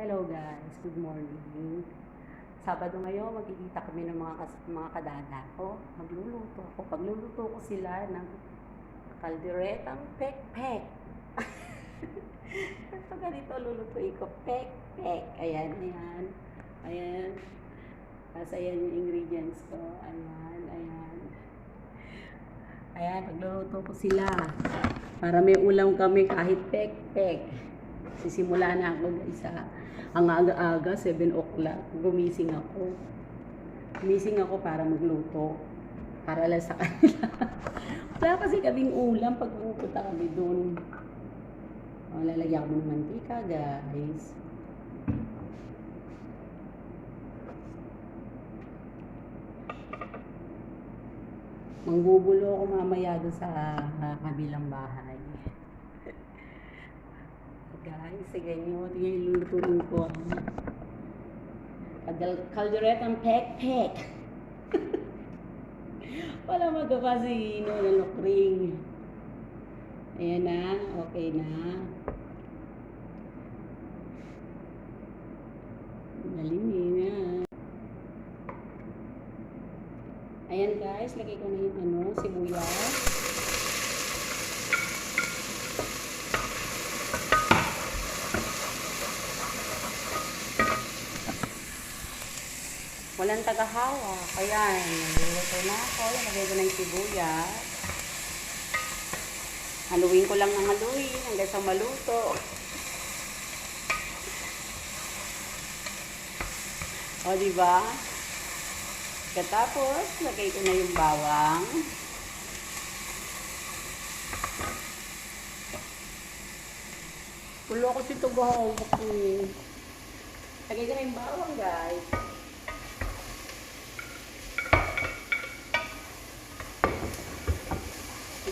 Hello guys, good morning. Sabado ngayon, magkikita kami ng mga, kas- mga kadada ko. Magluluto ako. Pagluluto ko sila ng kalderetang pek-pek. so ganito lulutuin ko, pek-pek. Ayan, ayan. Ayan. Tapos ayan yung ingredients ko. Ayan, ayan. Ayan, pagluluto ko sila. Para may ulam kami kahit pek-pek. Sisimula na ako guys ha. Ang aga-aga, 7 o'clock, gumising ako. Gumising ako para magluto. Para lang sa kanila. Wala kasi kaming ulam pag pupunta kami doon. O, lalagyan ko ng mantika guys. Manggugulo ako mamaya doon sa kabilang bahay. Guys, sige nyo, tingnan yung lulutuin ko. Kadal kalderetang pek-pek. Wala magawa si Ino na lukring. Ayan na, okay na. Nalimi na. Ayan guys, lagay ko na yung ano, sibuyas. Walang tagahawa. Kaya, niluluto na ako. Lagay ko yung sibuyas. Haluin ko lang ng haluin hanggang sa maluto. O, di ba? Katapos, lagay ko na yung bawang. Wala ko si tagahawak ko. Lagay ko na yung bawang, guys.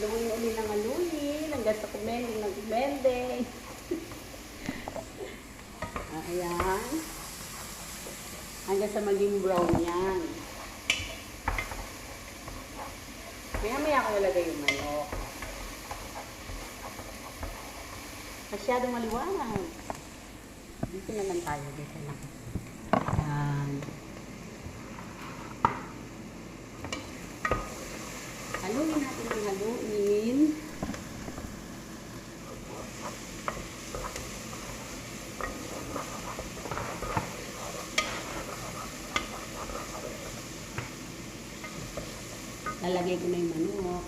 Haluin ulit ng haluin hanggang sa kumending ng kumending. Ayan. Hanggang sa maging brown yan. Maya-maya ko nalagay yung manok. Masyadong maliwanag. Dito naman tayo. Dito na. Ayan. Haluin natin ang haluin. Lalagay ko na yung manok.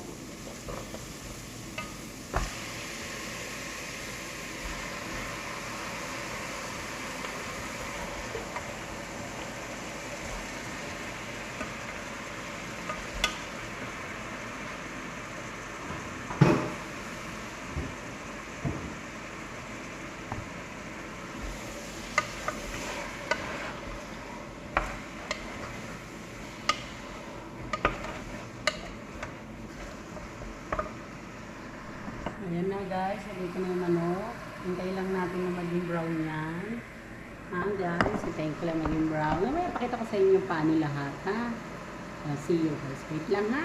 Ayan na guys, ko na yung manok. Hintay lang natin na maging brown yan. Ha guys, hintayin ko lang maging brown. Mamaya pakita ko sa inyo paano lahat ha. Uh, see you guys. Wait lang ha.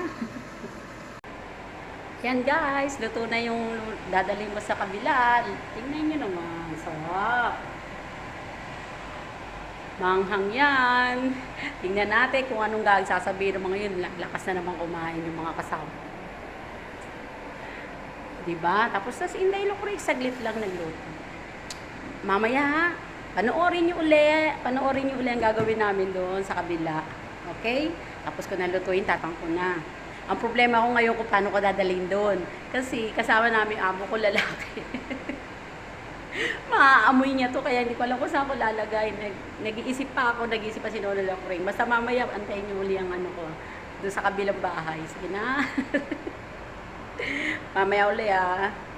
Yan guys, luto na yung dadalhin mo sa kabila. Tingnan nyo naman. Sarap. Manghang yan. Tingnan natin kung anong gagawin sasabihin ng mga yun. Lakas na naman kumain yung mga kasama. Diba? Tapos tas Inday Lucre, saglit lang nagluto. Mamaya ha, panoorin niyo uli, panoorin niyo uli ang gagawin namin doon sa kabila. Okay? Tapos ko nalutuin, tatang ko na. Ang problema ko ngayon kung paano ko dadalhin doon. Kasi kasama namin amo ko lalaki. Maaamoy niya to, kaya hindi ko alam kung saan ko lalagay. Nag, nag-iisip pa ako, nag-iisip pa si Nono Lucre. Basta mamaya, antayin niyo uli ang ano ko, doon sa kabilang bahay. Sige na. Mamaya uli ah.